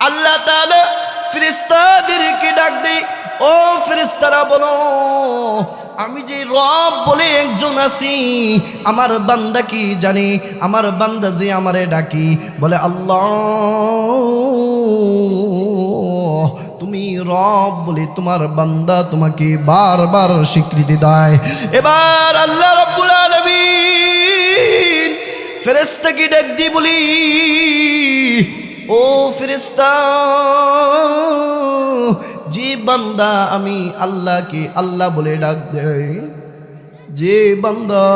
আল্লাহ তাআলা ফেরেশতাদেরকে ডাক দেয়, ও ফেরেশতারা, বলো, আমি যে রব বলে একজন আছি, আমার বান্দা কি জানি? আমার বান্দা যে আমারে ডাকি, বলে, আল্লাহ, তুমি রব বলে তোমার বান্দা তোমাকে বারবার স্বীকৃতি দেয়। এবার আল্লাহ রব্বুল আলামিন ফেরেশতাকে ডাক দিয়ে বলি ও ফেরেশতা, যে বান্দা আমি আল্লাহকে আল্লাহ বলে ডাক দেয় যে বান্দা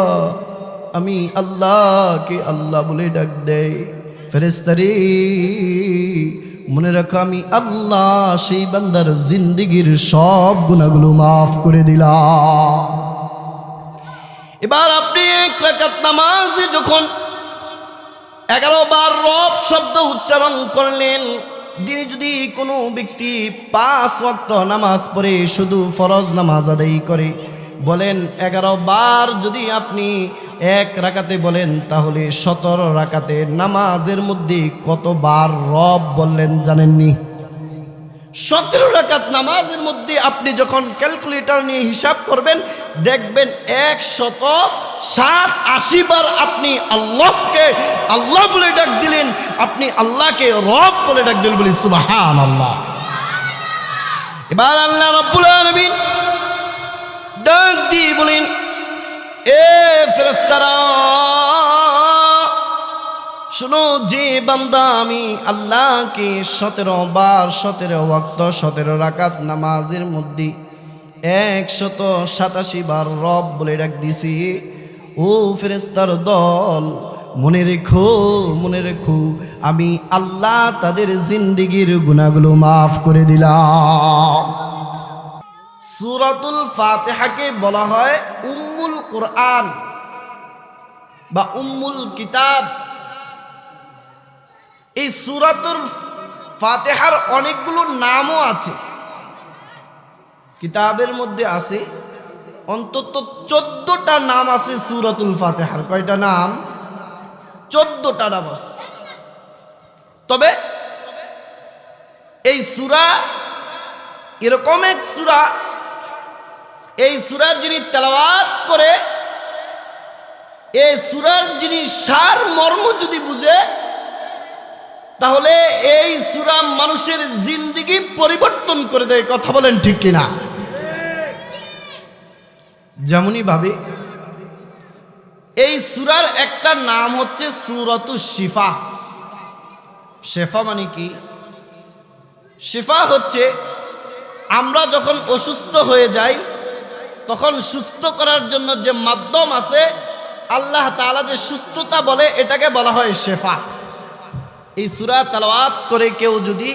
আমি আল্লাহকে আল্লাহ বলে ডাক দেয় ফেরেস্তারে মনে রাখো আমি আল্লাহ সেই বান্দার জিন্দিগির সব গুণাগুলো মাফ করে দিলাম। এবার আপনি এক রাকাত নামাজে যখন এগারো বার রব শব্দ উচ্চারণ করলেন। তিনি যদি কোনো ব্যক্তি পাঁচ ওয়াক্ত নামাজ পড়ে, শুধু ফরজ নামাজ আদায়ী করে, বলেন এগারো বার যদি আপনি এক রাকাতে বলেন, তাহলে সতেরো রাকাতে নামাজের মধ্যে কতবার রব বললেন জানেননি? সতেরো রাকাত নামাজের মধ্যে আপনি যখন ক্যালকুলেটর নিয়ে হিসাব করবেন, দেখবেন এক শত ষাট, আশি বার আপনি আল্লাহকে, আল্লাহ বলে ডাক দিলেন, আপনি আল্লাহকে রব বলে ডাক দিলেন, বলি সুবাহান আল্লাহ এবার আল্লাহ রব্বুল আলমিন ডাক দিয়ে বলেন, এ ফেরেস্তারা শোনো, যে বান্দা আমি আল্লাহকে সতেরো বার সতেরো ওয়াক্ত, সতেরো রাকাত নামাজের মধ্যে একশত সাতাশি বার রব বলে ডাক দিছি ও ফেরেস্তার দল, মনে রেখো মনে রেখো, আমি আল্লাহ তাদের জিন্দিগির গুণাগুলো মাফ করে দিলাম। সুরাতুল ফাতেহাকে বলা হয় উম্মুল কোরআন বা উম্মুল কিতাব। এই সুরাতুর ফাতেহার অনেকগুলো নামও আছে। কিতাবের মধ্যে আছে, অন্তত চোদ্দটা নাম আছে সুরাতুল ফাতেহার। কয়টা নাম? চোদ্দটা নাম আছে। তবে এই সুরা এরকম এক সুরা, এই সুরার যিনি তেলাওয়াত করে, এই সুরার যিনি সার মর্ম যদি বুঝে তাহলে এই সুরা মানুষের জিন্দিগি পরিবর্তন করে দেয়, কথা বলেন ঠিক কিনা? যেমনই ভাবে, এই সুরার একটা নাম হচ্ছে সুরত শিফা। শেফা মানে কি? শিফা হচ্ছে আমরা যখন অসুস্থ হয়ে যাই, তখন সুস্থ করার জন্য যে মাধ্যম আছে, আল্লাহ তাআলা যে সুস্থতা বলে, এটাকে বলা হয় শেফা। এই সুরা তালাওয়াত করে কেউ যদি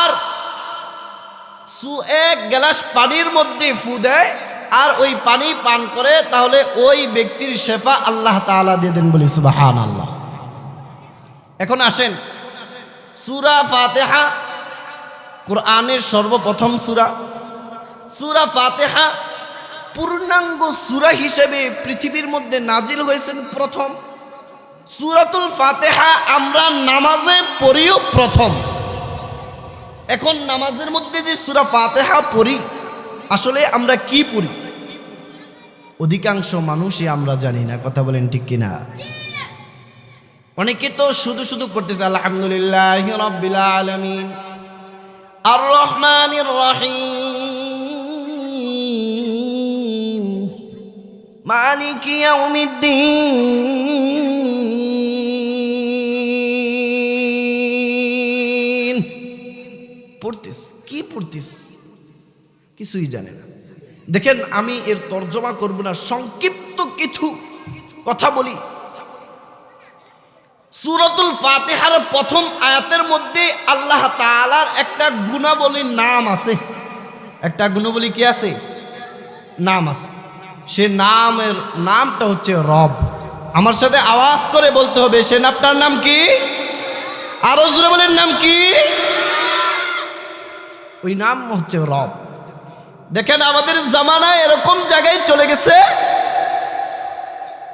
আর সু এক গ্লাস পানির মধ্যে ফু দেয় আর ওই পানি পান করে, তাহলে ওই ব্যক্তির শেফা আল্লাহ তাআলা দিয়ে দেন বলি সুবাহান আল্লাহ এখন আসেন, সুরা ফাতেহা কোরআনের সর্বপ্রথম সুরা। সুরা ফাতেহা পূর্ণাঙ্গ সুরা হিসেবে পৃথিবীর মধ্যে নাজিল হয়েছেন প্রথম। সুরাতুল ফাতেহা আমরা নামাজে পড়িও প্রথম। এখন নামাজের মধ্যে যে সুরা ফাতেহা পড়ি, আসলে আমরা কি পড়ি? অধিকাংশ মানুষই আমরা জানি না, কথা বলেন ঠিক কিনা? অনেকে তো শুধু শুধু করতেছে আলহামদুলিল্লাহ আর রহমানির রহিম। মালিক ইয়াউমিদ্দিন। পড়তিস? কি পড়তিস? কিছুই জানে না। দেখেন, আমি এর তর্জমা করব না, সংক্ষিপ্ত কিছু কথা বলি। সুরতুল ফাতেহার প্রথম আয়াতের মধ্যে আল্লাহ তাআলার একটা গুণাবলীর নাম আছে। একটা গুণাবলী কি আছে? নাম আছে। সে নামের, নামটা হচ্ছে রব। আমার সাথে আওয়াজ করে বলতে হবে, সে নামটার নাম কি? আরও জোরে নাম কি? ওই নাম হচ্ছে রব। দেখেন, আমাদের জামানায় এরকম জায়গায় চলে গেছে।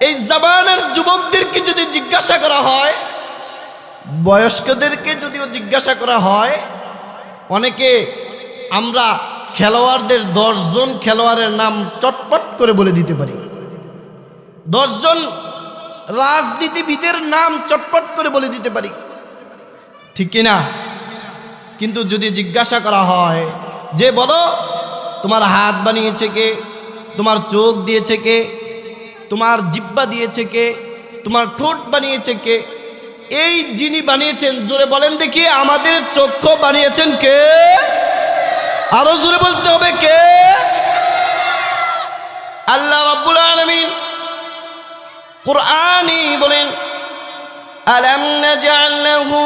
এই জামানার যুবকদেরকে যদি জিজ্ঞাসা করা হয়, বয়স্কদেরকে যদিও জিজ্ঞাসা করা হয়, অনেকে আমরা খেলোয়াড়দের দশজন খেলোয়াড়ের নাম চটপট করে বলে দিতে পারি। দশজন রাজনীতিবিদের নাম চটপট করে বলে দিতে পারি। ঠিক কিনা? কিন্তু যদি জিজ্ঞাসা করা হয়, যে বলো, তোমার হাত বানিয়েছে কে? তোমার চোখ দিয়েছে কে? তোমার জিব্বা দিয়েছে কে? তোমার ঠোঁট বানিয়েছে কে? এই যিনি বানিয়েছেন, জোরে বলেন দেখি, আমাদের চক্ষু বানিয়েছেন কে? আরও জোরে বলতে হবে কে? আল্লাহ রাব্বুল আলামিন কোরআনই বলেন, আলাম নাজআল লাহু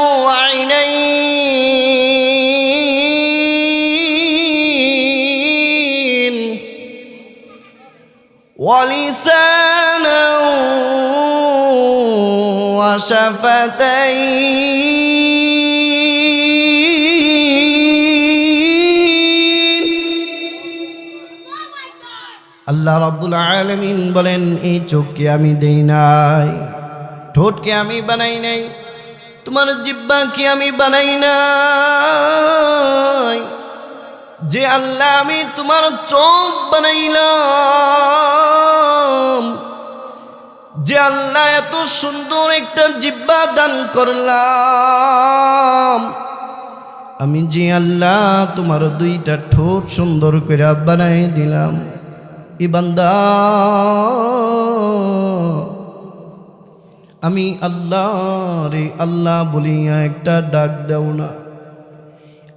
আইনাইন ওয়া লিসানাও ওয়া শাফাতাইন. আল্লাহ রাব্বুল আলামিন বলেন, এই চোখকে আমি দেই নাই, ঠোঁটকে আমি বানাই নাই, তোমার জিব্বাকে আমি বানাই নাই। যে আল্লাহ আমি তোমার চোখ বানাইলাম, যে আল্লাহ এত সুন্দর একটা জিব্বা দান করলাম, আমি যে আল্লাহ তোমার দুইটা ঠোঁট সুন্দর করে বানাই দিলাম ই বান্দা, আমি আল্লাহ রে আল্লাহ বলিয়া একটা ডাক দাও না।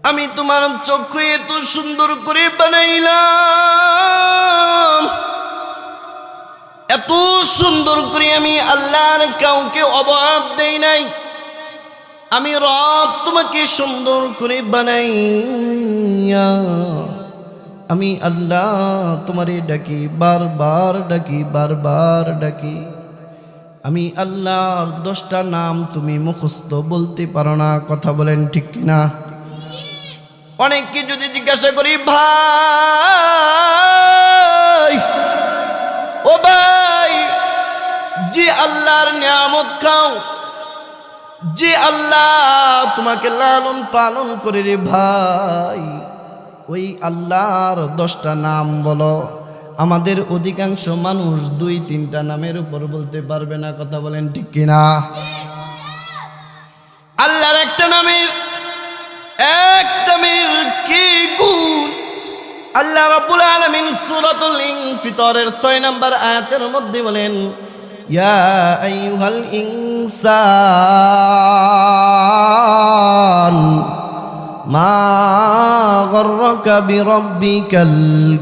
আমি তোমার চক্ষু এত সুন্দর করে বানাইলাম। এত সুন্দর করে আমি আল্লাহর কাউকে অভাব দেই নাই। আমি রব তোমাকে সুন্দর করে বানাইয়া আমি আল্লাহ তোমারে ডাকি, বারবার ডাকি বারবার ডাকি। আমি আল্লাহর দশটা নাম তুমি মুখস্থ বলতে পারো না, কথা বলেন ঠিক কিনা? অনেককে যদি জিজ্ঞাসা করি, ভাই, ও ভাই, যে আল্লাহর নিয়ামত খাও, যে আল্লাহ তোমাকে লালন পালন করে রে ভাই ওই আল্লাহর দশটা নাম বলো। আমাদের অধিকাংশ মানুষ দুই, তিনটা নামের উপর বলতে পারবে না, কথা বলেন ঠিক কিনা? আল্লাহর একটা নামের এক নামের কি গুণ? আল্লাহ রাব্বুল আলামিন সূরাতুল ইনফিতরের 6 নম্বর আয়াতের মধ্যে বলেন, ইয়া আইয়ুহাল ইনসান মা গররাকা বিরাব্বিকাল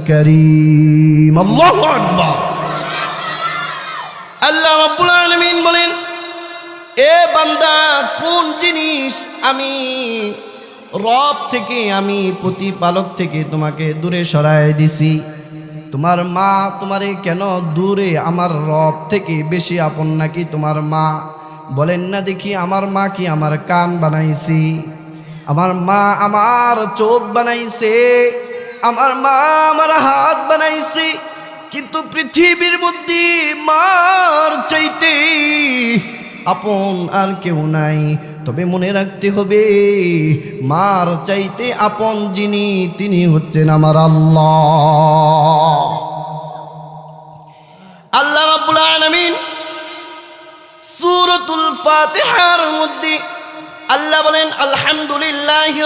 কারীম। আল্লাহু আকবার। আল্লাহ রাব্বুল আলামিন বলেন, এ বান্দা, কোন জিনিস আমি রব থেকে, আমি প্রতিপালক থেকে তোমাকে দূরে সরায় দিছি? তোমার মা তোমারে কেন দূরে, আমার রব থেকে বেশি আপন নাকি তোমার মা? বলেন না দেখি, আমার মা কি আমার কান বানাইছি? আমার মা আমার চোখ বানাইছে, আমার মা আমার হাত বানাইছে, কিন্তু পৃথিবীর মধ্যে মার চাইতে আপন আর কেউ নাই। তবে মনে রাখতে হবে, মার চাইতে আপন যিনি, তিনি হচ্ছেন আমার আল্লাহ।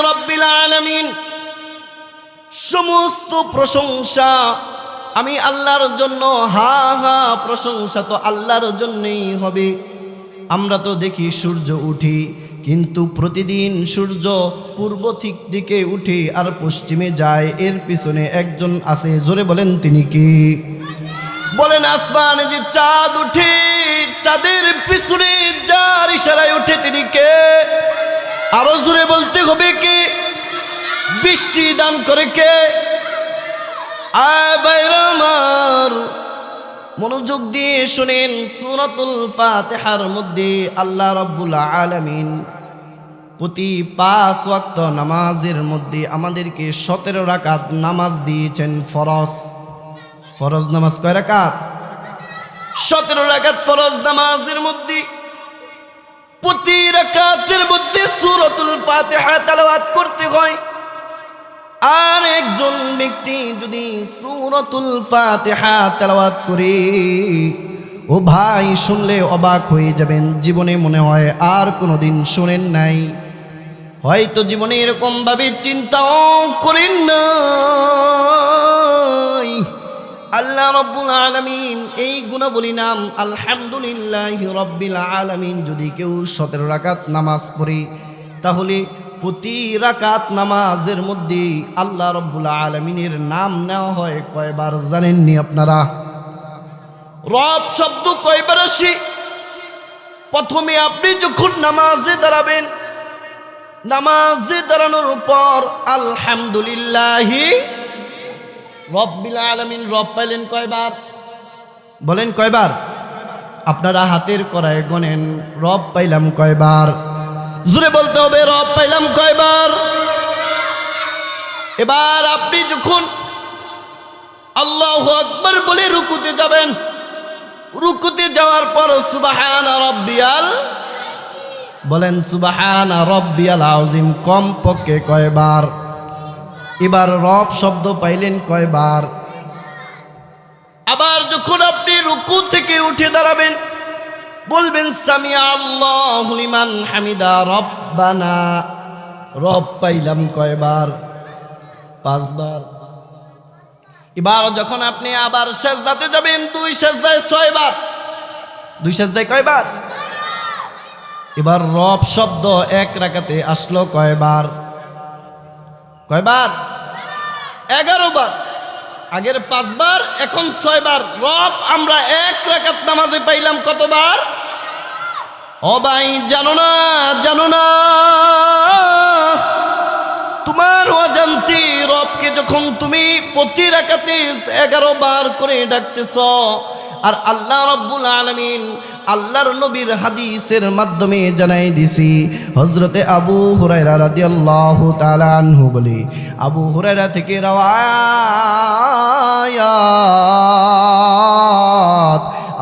রাব্বিল সমস্ত প্রশংসা আমি আল্লাহর জন্য, হা হা, প্রশংসা তো আল্লাহর জন্যই হবে। আমরা তো দেখি সূর্য উঠি, কিন্তু প্রতিদিন সূর্য পূর্ব ঠিক দিকে উঠে আর পশ্চিমে যায়। এর পিছনে একজন আছে, জোরে বলেন তিনি কি? বলেন, আসমানে যে চাঁদ উঠে, চাঁদের পিছনে যার ইশারায় উঠে তিনি কে? আরও জোরে বলতে হবে কে? বৃষ্টি দান করে কে? আমার। মনোযোগ দিয়ে শুনেন সুরাতুল ফাতিহার মধ্যে আল্লাহ রাব্বুল আলমিন প্রতি পাঁচ ওয়াক্ত নামাজের মধ্যে আমাদেরকে সতেরো রাকাত নামাজ দিয়েছেন ফরজ। ফরজ নামাজ কয় রাকাত? সতেরো রাকাত ফরজ নামাজের মধ্যে প্রতি রাকাতের মধ্যে সূরাতুল ফাতিহা তেলাওয়াত করতে হয়। আর একজন ব্যক্তি যদি সূরাতুল ফাতিহা তেলাওয়াত করে, ও ভাই শুনলে অবাক হয়ে যাবেন, জীবনে মনে হয় আর কোনোদিন শোনেন নাই। হয়তো জীবনে এরকম ভাবে চিন্তাও করেন নাই আল্লাহ রব্বুল আলামিন এই গুণাবলী নাম আলহামদুলিল্লাহ রব্বিল আলামিন। যদি কেউ সতেরো রাকাত নামাজ পড়ে, তাহলে প্রতি রাকাত নামাজের মধ্যে আল্লাহ রব্বুল আলমিনের নাম নেওয়া হয় কয়বার জানেননি আপনারা? রব শব্দ কয়বার আসে? প্রথমে আপনি যখন নামাজে দাঁড়াবেন, নামাজে দাঁড়ানোর পর আলহামদুলিল্লাহ রব্বিল আলমিন, রব পাইলেন কয়বার? বলেন কয়বার? আপনারা হাতের করায় গনেন রব পাইলাম কয়বার? জুড়ে বলতে হবে, রব পাইলাম কয়বার? এবার আপনি যখন আল্লাহ আকবর বলে রুকুতে যাবেন, রুকুতে যাওয়ার পর সুবাহান রব্বিয়াল, বলেন সুবাহান রব্বিয়াল আউজিম কম পক্ষে কয়বার? এবার রব শব্দ পাইলেন কয়বার? আবার যখন আপনি রুকু থেকে উঠে দাঁড়াবেন, বলবেন, সামিয়া আল্লাহ হামিদা রব্বানা। রব পাইলাম কয়বার? পাঁচবার। এবার যখন আপনি আবার সেজদাতে যাবেন, দুই সেজদায় ছয়বার। দুই সেজদায় কয়বার? এবার রব শব্দ এক রাখাতে আসলো কয়বার? কয়বার? এগারো বার। আগের পাঁচবার, এখন ছয়বার। রব, আমরা এক রাকাত নামাজে পাইলাম কতবার? ভাই, জানো না জানো না। তোমার অজান্তি রবকে যখন তুমি প্রতি রাকাতে এগারো বার করে ডাকতেছ আর আল্লাহ রব্বুল আলমিন আল্লাহর নবীর হাদিসের মাধ্যমে জানাই দিছি হজরতে আবু হুরাইরা রাদিয়াল্লাহু তাআলা আনহু বলি, আবু হুরাইরা থেকে রাওয়ায়াত।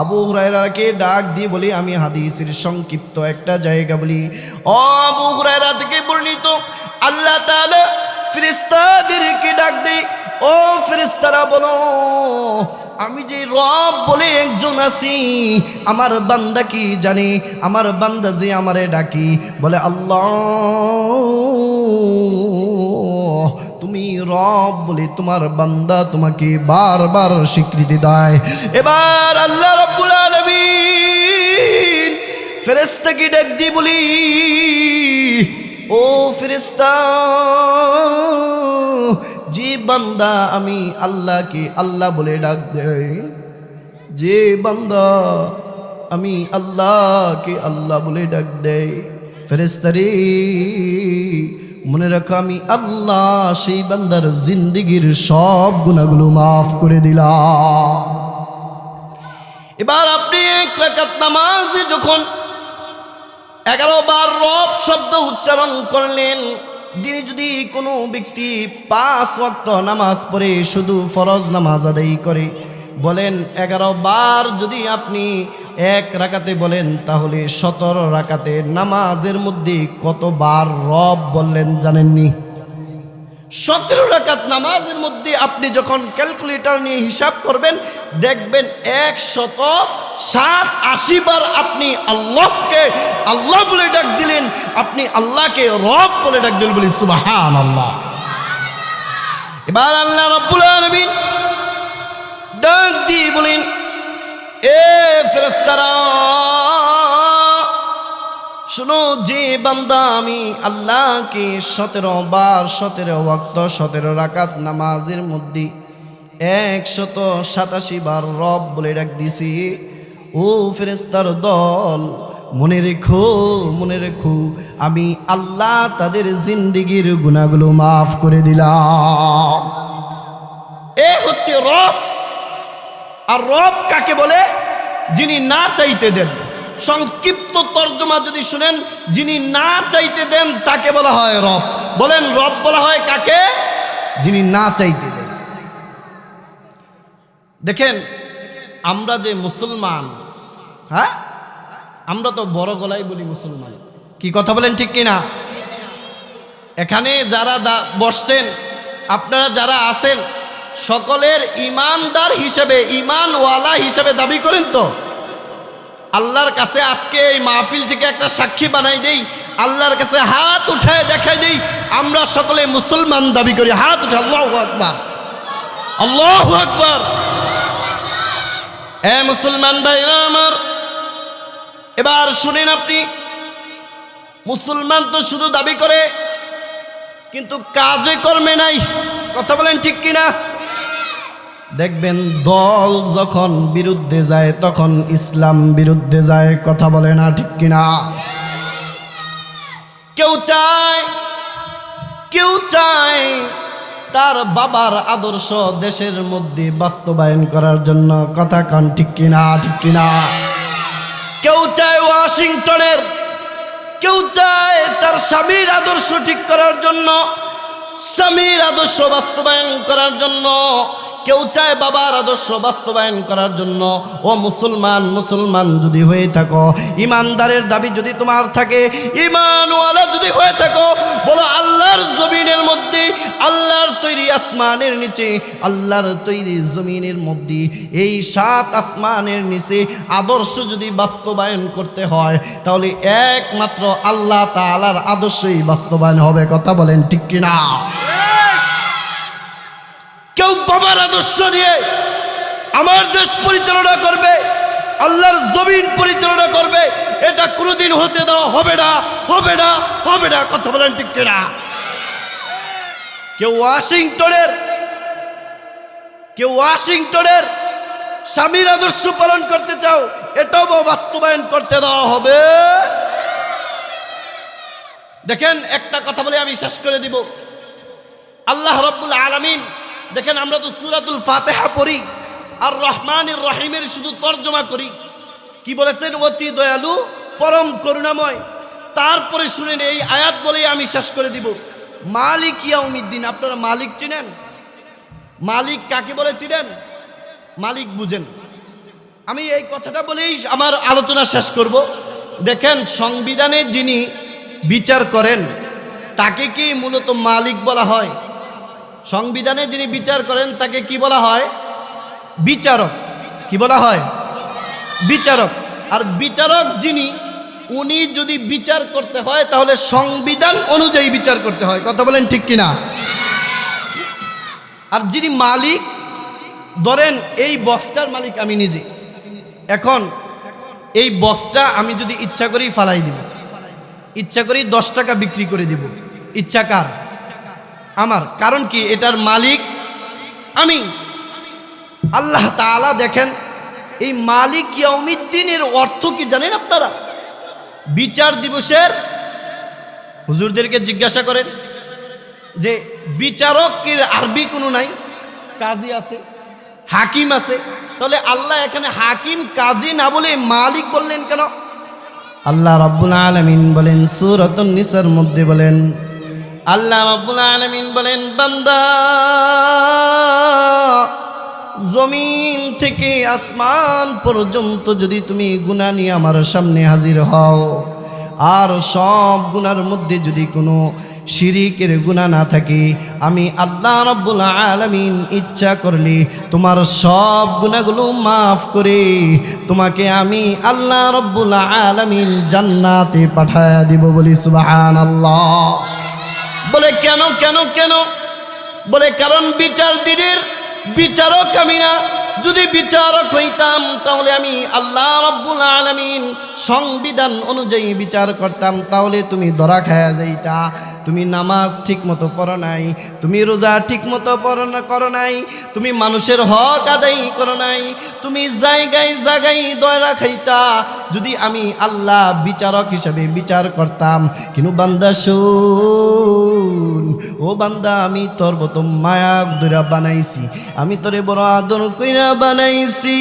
আবু হুরাইরাকে ডাক দিয়ে বলি, আমি হাদিসের সংক্ষিপ্ত একটা জায়গা বলি। ও আবু হুরাইরা থেকে বর্ণিত, আল্লাহ তাআলা ফেরেশতাদেরকে ডাক দেই ও ফেরেশতারা বলো আমি যে রব বলে একজন আছি, আমার বান্দা কি জানি? আমার বান্দা যে আমারে ডাকি, বলে, আল্লাহ, তুমি রব বলে তোমার বান্দা তোমাকে বারবার স্বীকৃতি দেয়। এবার আল্লাহ রব্বুল আলামিন ফেরেশতাকে ডাক দিয়ে বলি, ও ফেরেশতা যে বান্দা, আমি আল্লাহকে আল্লাহ বলে ডাক দেয় যে বান্দা, আমি আল্লাহকে আল্লাহ বলে ডাক দেয় ফেরেস্তারি মনে রাখো, আমি আল্লাহ, সেই বান্দার জিন্দিগির সব গুণাগুলো মাফ করে দিলাম। এবার আপনি এক রাকাত নামাজে যখন এগারো বার রব শব্দ উচ্চারণ করলেন দিনে যদি কোনো ব্যক্তি পাঁচ ওয়াক্ত নামাজ পড়ে, শুধু ফরজ নামাজ আদায় করে, বলেন এগারো বার যদি আপনি এক রাকাতে বলেন, তাহলে সতেরো রাকাতে নামাজের মধ্যে কতবার রব বললেন জানেননি? সতেরো রাকাত নামাজের মধ্যে আপনি যখন ক্যালকুলেটর নিয়ে হিসাব করবেন, দেখবেন একশত ষাট আশি বার আপনি আল্লাহকে, আল্লাহ বলে ডাক দিলেন, আপনি আল্লাহকে রব বলে ডাক দিলেন, বলি সুবাহান আল্লাহ এবার আল্লাহ রব্বুল আলমিন ডাক দিয়ে বলেন, এ ফেরেস্তারা শোনো, যে বান্দা আমি আল্লাহকে সতেরো বার সতেরো ওয়াক্ত, সতেরো রাকাত নামাজের মধ্যে একশত সাতাশি বার রব বলে ডাক দিছি। ও ফেরেস্তার দল, মনে রেখো মনে রেখো, আমি আল্লাহ তাদের জিন্দিগির গুণাগুলো মাফ করে দিলাম। এ হচ্ছে রব। আর রব কাকে বলে? যিনি না চাইতে দেন। সংক্ষিপ্ত তর্জমা যদি শুনেন, যিনি না চাইতে দেন, তাকে বলা হয় রব। বলেন, রব বলা হয় কাকে? যিনি না চাইতে দেন। দেখেন, আমরা যে মুসলমান হ্যাঁ? আমরা তো বড় গলায় বলি মুসলমান। কি কথা বলেন ঠিক কিনা? এখানে যারা বসছেন, আপনারা যারা আছেন, সকলের ইমানদার হিসেবে, ইমানওয়ালা হিসেবে দাবি করেন তো। আল্লাহর কাছে আজকে এই মাহফিল থেকে একটা সাক্ষী বানাই দেই, আল্লাহর কাছে হাত উঠায় দেখাই দেই, আমরা সকলে মুসলমান দাবি করি, হাত উঠে আল্লাহ আকবার। আল্লাহ আকবার। হ্যাঁ মুসলমান ভাইরা আমার, এবার শুনেন আপনি, মুসলমান তো শুধু দাবি করে, কিন্তু কাজে কর্মে নাই, কথা বলেন ঠিক কিনা? দেখবেন দল যখন বিরুদ্ধে যায়, তখন ইসলাম বিরুদ্ধে যায়। কথা বলে না ঠিক কিনা? কেউ চায় কেউ চায় তার বাবার আদর্শ দেশের মধ্যে বাস্তবায়ন করার জন্য কথা কান ঠিক কিনা ঠিক কিনা? কেউ চায় ওয়াশিংটনের, কেউ চায় তার স্বামীর আদর্শ ঠিক করার জন্য, স্বামীর আদর্শ বাস্তবায়ন করার জন্য কেউ চায় বাবার আদর্শ বাস্তবায়ন করার জন্য। ও মুসলমান মুসলমান যদি হয়ে থাকো, ইমানদারের দাবি যদি তোমার থাকে, ইমানওয়ালা যদি হয়ে থাকো, বলো আল্লাহর জমিনের মধ্যে, আল্লাহর তৈরি আসমানের নিচে, আল্লাহর তৈরি জমিনের মধ্যে, এই সাত আসমানের নিচে আদর্শ যদি বাস্তবায়ন করতে হয়, তাহলে একমাত্র আল্লাহ তাআলার আদর্শই বাস্তবায়ন হবে, কথা বলেন ঠিক কিনা? কেউ বাবার আদর্শ নিয়ে আমার দেশ পরিচালনা করবে, আল্লাহর জমিন পরিচালনা করবে, এটা কোনোদিন হতে দেওয়া হবে না হবে না হবে না। কথা বলেন ঠিক কিনা? কেউ ওয়াশিংটনের কেউ ওয়াশিংটনের স্বামীর আদর্শ পালন করতে চাও, এটাও বাস্তবায়ন করতে দেওয়া হবে। দেখেন, একটা কথা বলে আমি শেষ করে দিব। আল্লাহ রব্বুল আলামিন দেখেন আমরা তো সুরাতুল ফাতেহা পড়ি, আর রহমানির রহিমের শুধু তর্জমা করি। কি বলেছেন? অতি দয়ালু, পরম করুণাময়। তারপরে শুনেন, এই আয়াত বলেই আমি শেষ করে দিব। মালিক ইয়াউমিদ্দিন, আপনারা মালিক চিনেন? মালিক কাকে বলে চিনেন? মালিক বুঝেন। আমি এই কথাটা বলেই আমার আলোচনা শেষ করব। দেখেন, সংবিধানে যিনি বিচার করেন, তাকে কি মূলত মালিক বলা হয়? সংবিধানে যিনি বিচার করেন, তাকে কি বলা হয়? বিচারক। কি বলা হয়? বিচারক। আর বিচারক যিনি, উনি যদি বিচার করতে হয়, তাহলে সংবিধান অনুযায়ী বিচার করতে হয়। কথা বলেন ঠিক কিনা? আর যিনি মালিক, ধরেন এই বক্সটার মালিক আমি নিজে। এখন এই বক্সটা আমি যদি ইচ্ছা করি ফালাই দিব। ইচ্ছা করি দশ টাকা বিক্রি করে দিব। ইচ্ছা কার? আমার। কারণ কি? এটার মালিক আমি। আল্লাহ তাআলা দেখেন, এই মালিক ইয়াউমিদ্দিনের অর্থ কি জানেন আপনারা? বিচার দিবসের হুজুরদেরকে জিজ্ঞাসা করেন যে, বিচারকের আরবি কোনো নাই? কাজী আছে, হাকিম আছে। তাহলে আল্লাহ এখানে হাকিম, কাজী না বলে মালিক বললেন কেন? আল্লাহ রাব্বুল আলামিন বলেন, সূরাতুন নিসার মধ্যে বলেন আল্লাহ রাব্বুল আলামিন বলেন, বান্দা, জমিন থেকে আসমান পর্যন্ত যদি তুমি গুনাহ নিয়ে আমার সামনে হাজির হও, আর সব গুনার মধ্যে যদি কোনো শিরিকের গুণা না থাকে, আমি আল্লাহ রব্বুল আলামিন ইচ্ছা করলে তোমার সব গুণাগুলো মাফ করে তোমাকে আমি আল্লাহ রব্বুল আলামিন জান্নাতে পাঠায়া দিব বলি, সুবহানাল্লাহ। বলে, কেন কেন কেন? বলে, কারণ বিচার দিনের বিচারক আমি না। যদি বিচারক হইতাম, তাহলে আমি আল্লাহ রব্বুল আলামিন সংবিধান অনুযায়ী বিচার করতাম। তাহলে তুমি ধরা খায়া যাইতা। তুমি নামাজ ঠিক মতো পড়ো নাই, তুমি রোজা ঠিক মতো না, করো নাই, তুমি মানুষের হক আদায় করো নাই, তুমি জায়গায় জায়গায় দয়রা খাইতা যদি আমি আল্লাহ বিচারক হিসাবে বিচার করতাম, কিন্তু বান্দা শুন, ও বান্দা, আমি তোর মতো মায়া দূরা বানাইছি, আমি তোরে বড় আদর কইরা বানাইছি।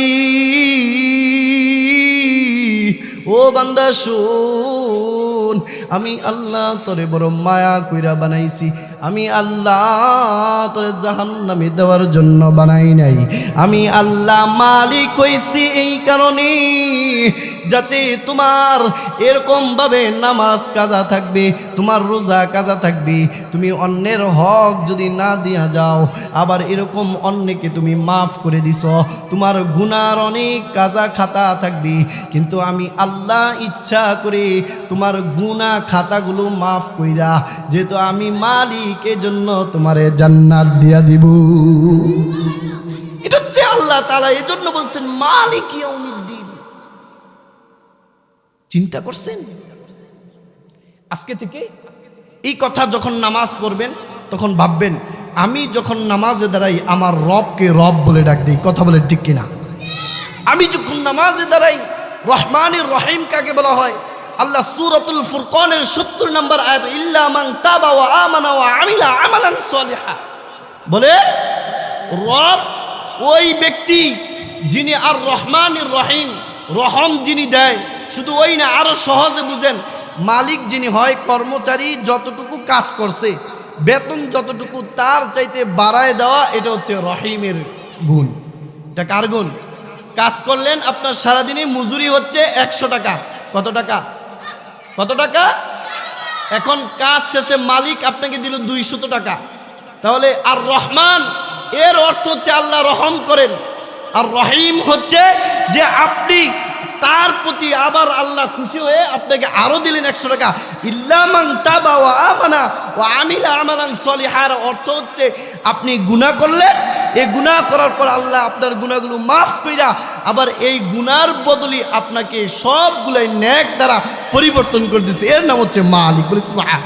ও বান্দা, শুন, আমি আল্লাহ তোরে বড় মায়া কইরা বানাইছি। আমি আল্লাহ তরে জাহান নামে দেওয়ার জন্য বানাই নাই। আমি আল্লাহ মালিক হইছি এই কারণে। যাতে তোমার এরকমভাবে নামাজ কাজা থাকবে, তোমার রোজা কাজা থাকবে, তুমি অন্যের হক যদি না দিয়া যাও, আবার এরকম অন্যকে তুমি মাফ করে দিছ, তোমার গুনার অনেক কাজা খাতা থাকবে, কিন্তু আমি আল্লাহ ইচ্ছা করে তোমার গুনা খাতাগুলো মাফ কইরা, যেহেতু আমি মালিকের জন্য তোমারে জান্নাত দিয়া দিব। এটা হচ্ছে আল্লাহ তালা এই জন্য বলছেন, মালিক চিন্তা করছেন? আজকে থেকে এই কথা যখন নামাজ পড়বেন তখন ভাববেন আমি যখন নামাজে দাঁড়াই আমার রবকে রব বলে ডাক দিই। কথা বলে ঠিক কিনা? আমি যখন নামাজে দাঁড়াই রহমানের রহিম কাকে বলা হয়? আল্লাহ সুরতুল ফুরকনের সত্তর নম্বর আয়াত ইল্লা মান তাবা ওয়া আমানা ওয়া আমিলা আমালান সালিহা। বলে রব ওই ব্যক্তি যিনি আর রহমানের রহিম রহম যিনি দেয় শুধু ওই না, আরও সহজে বুঝেন, মালিক যিনি হয়, কর্মচারী যতটুকু কাজ করছে, বেতন যতটুকু তার চাইতে বাড়ায় দেওয়া, এটা হচ্ছে রহিমের গুণ। এটা কার গুণ? কাজ করলেন, আপনার সারাদিনে মজুরি হচ্ছে একশো টাকা। কত টাকা? কত টাকা? এখন কাজ শেষে মালিক আপনাকে দিল দুইশত টাকা। তাহলে আর রহমান, এর অর্থ হচ্ছে আল্লাহ রহম করেন। আর রহিম হচ্ছে যে আপনি তার প্রতি আবার আল্লাহ খুশি হয়ে আপনাকে আরও দিলেন একশো টাকা। ইল্লামান তাবা ওয়া আমানা ওয়া আমিলা আমালান সলিহার অর্থ হচ্ছে আপনি গুনাহ করলেন, এই গুনাহ করার পর আল্লাহ আপনার গুনাহগুলো মাফ কইরা আবার এই গুনার বদলি আপনাকে সবগুলাই ন্যাক দ্বারা পরিবর্তন করে দিচ্ছে এর নাম হচ্ছে মালিক। বলে সুবহান।